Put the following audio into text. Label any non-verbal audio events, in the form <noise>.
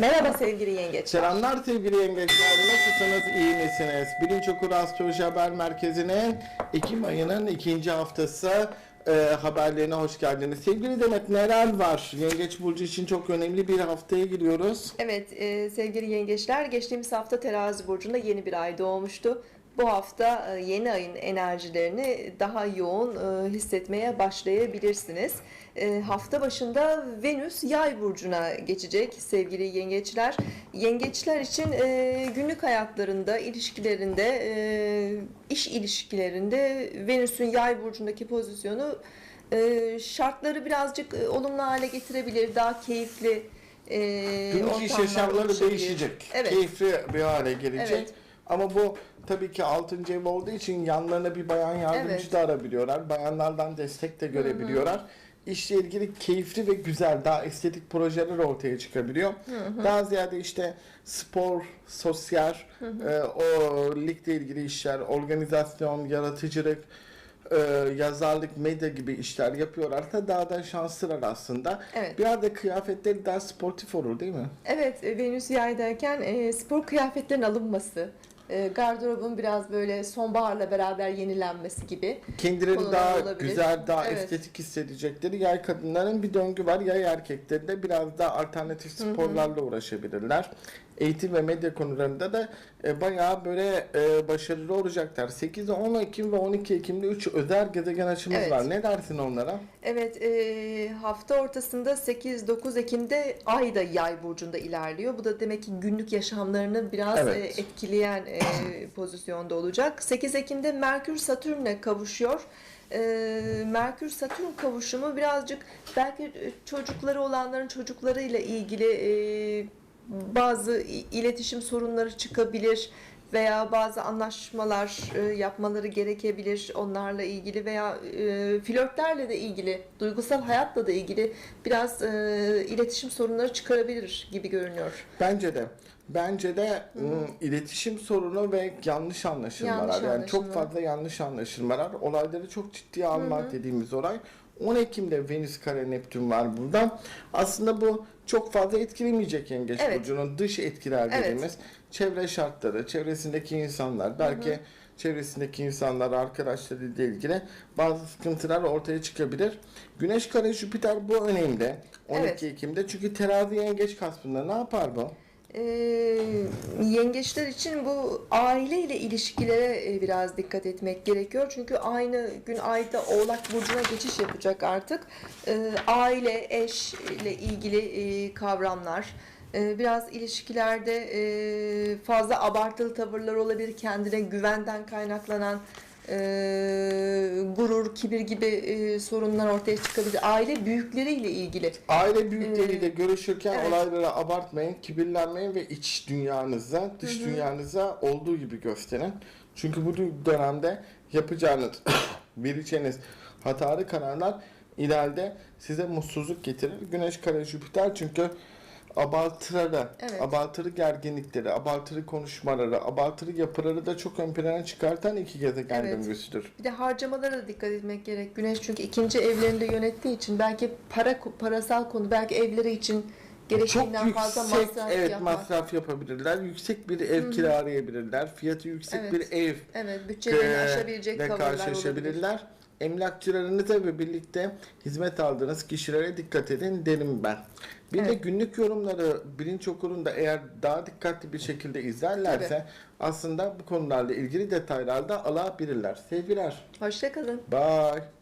Merhaba sevgili yengeçler. Selamlar sevgili yengeçler. Nasılsınız? iyi misiniz? Bilinç Okur Astroloji Haber Merkezi'nin Ekim ayının ikinci haftası e, haberlerine hoş geldiniz. Sevgili Demet neler var? Yengeç Burcu için çok önemli bir haftaya giriyoruz. Evet e, sevgili yengeçler geçtiğimiz hafta terazi burcunda yeni bir ay doğmuştu. Bu hafta e, yeni ayın enerjilerini daha yoğun e, hissetmeye başlayabilirsiniz. E, hafta başında Venüs yay burcuna geçecek sevgili yengeçler. Yengeçler için günlük hayatlarında, ilişkilerinde, iş ilişkilerinde Venüs'ün yay burcundaki pozisyonu şartları birazcık olumlu hale getirebilir, daha keyifli e, Günlük iş yaşamları değişecek. Evet. Keyifli bir hale gelecek. Evet. Ama bu tabii ki 6. ev olduğu için yanlarına bir bayan yardımcı Evet. da arabiliyorlar. Bayanlardan destek de görebiliyorlar. İşle ilgili keyifli ve güzel, daha estetik projeler ortaya çıkabiliyor. Daha ziyade işte spor, sosyal, e, o ligle ilgili işler, organizasyon, yaratıcılık, e, yazarlık, medya gibi işler yapıyorlarsa daha da şanslılar aslında. Evet. Biraz da kıyafetleri daha sportif olur değil mi? Evet, e, Venüs yay derken e, spor kıyafetlerin alınması, e, gardırobun biraz böyle sonbaharla beraber yenilenmesi gibi. Kendileri daha olabilir. güzel, daha Evet. estetik hissedecekleri yay kadınların bir döngü var. Yay erkekleri de biraz daha alternatif sporlarla uğraşabilirler. Eğitim ve medya konularında da e, bayağı böyle e, başarılı olacaklar. 8, 10 Ekim ve 12 Ekim'de 3 özel gezegen açımız Evet. var. Ne dersin onlara? Evet, e, hafta ortasında 8-9 Ekim'de Ay da Yay burcunda ilerliyor. Bu da demek ki günlük yaşamlarını biraz Evet. e, etkileyen e, pozisyonda olacak. 8 Ekim'de Merkür Satürn'le kavuşuyor. E, Merkür Satürn kavuşumu birazcık belki e, çocukları olanların çocuklarıyla ilgili e, bazı iletişim sorunları çıkabilir veya bazı anlaşmalar e, yapmaları gerekebilir onlarla ilgili veya e, flörtlerle de ilgili, duygusal hayatla da ilgili biraz e, iletişim sorunları çıkarabilir gibi görünüyor. Bence de. Bence de ım, iletişim sorunu ve yanlış anlaşılmalar. Yanlış yani çok anlaşılma. fazla yanlış anlaşılmalar. Olayları çok ciddiye almak dediğimiz olay. 10 Ekim'de Venüs kare Neptün var burada. Aslında bu çok fazla etkilemeyecek Yengeç Evet. Burcu'nun dış etkiler Evet. dediğimiz çevre şartları, çevresindeki insanlar, belki çevresindeki insanlar, arkadaşlarıyla ilgili bazı sıkıntılar ortaya çıkabilir. Güneş kare Jüpiter bu önemli. 12 Evet. Ekim'de çünkü terazi yengeç kasbında ne yapar bu? E, yengeçler için bu aile ile ilişkilere e, biraz dikkat etmek gerekiyor. Çünkü aynı gün ayda Oğlak Burcu'na geçiş yapacak artık. E, aile, eş ile ilgili e, kavramlar, e, biraz ilişkilerde fazla abartılı tavırlar olabilir. Kendine güvenden kaynaklanan e, gurur, kibir gibi e, sorunlar ortaya çıkabilir. Aile büyükleriyle ilgili. Aile büyükleriyle Ee, görüşürken evet. olaylara abartmayın, kibirlenmeyin ve iç dünyanıza, dış dünyanıza olduğu gibi gösterin. Çünkü bu dönemde yapacağınız, <coughs> vereceğiniz hatalı kararlar ileride size mutsuzluk getirir. Güneş kare Jüpiter çünkü abartıları, Evet. abartılı gerginlikleri, abartılı konuşmaları, abartılı yapıları da çok ön plana çıkartan iki gezegen Evet. döngüsüdür. Bir de harcamalara da dikkat etmek gerek. Güneş çünkü ikinci evlerinde yönettiği için belki para parasal konu belki evleri için Çok gerektiğinden fazla yüksek masraf evet yapmak. masraf yapabilirler. Yüksek bir ev kiralayabilirler. Fiyatı yüksek Evet. bir ev Evet, bütçelerini aşabilecek ile tavırlar olabilir. Emlakçılarınıza ve birlikte hizmet aldığınız kişilere dikkat edin derim ben. Bir de Evet. günlük yorumları bilinç okurunda eğer daha dikkatli bir şekilde izlerlerse aslında bu konularla ilgili detaylarda alabilirler. Sevgiler. Hoşçakalın. Bye.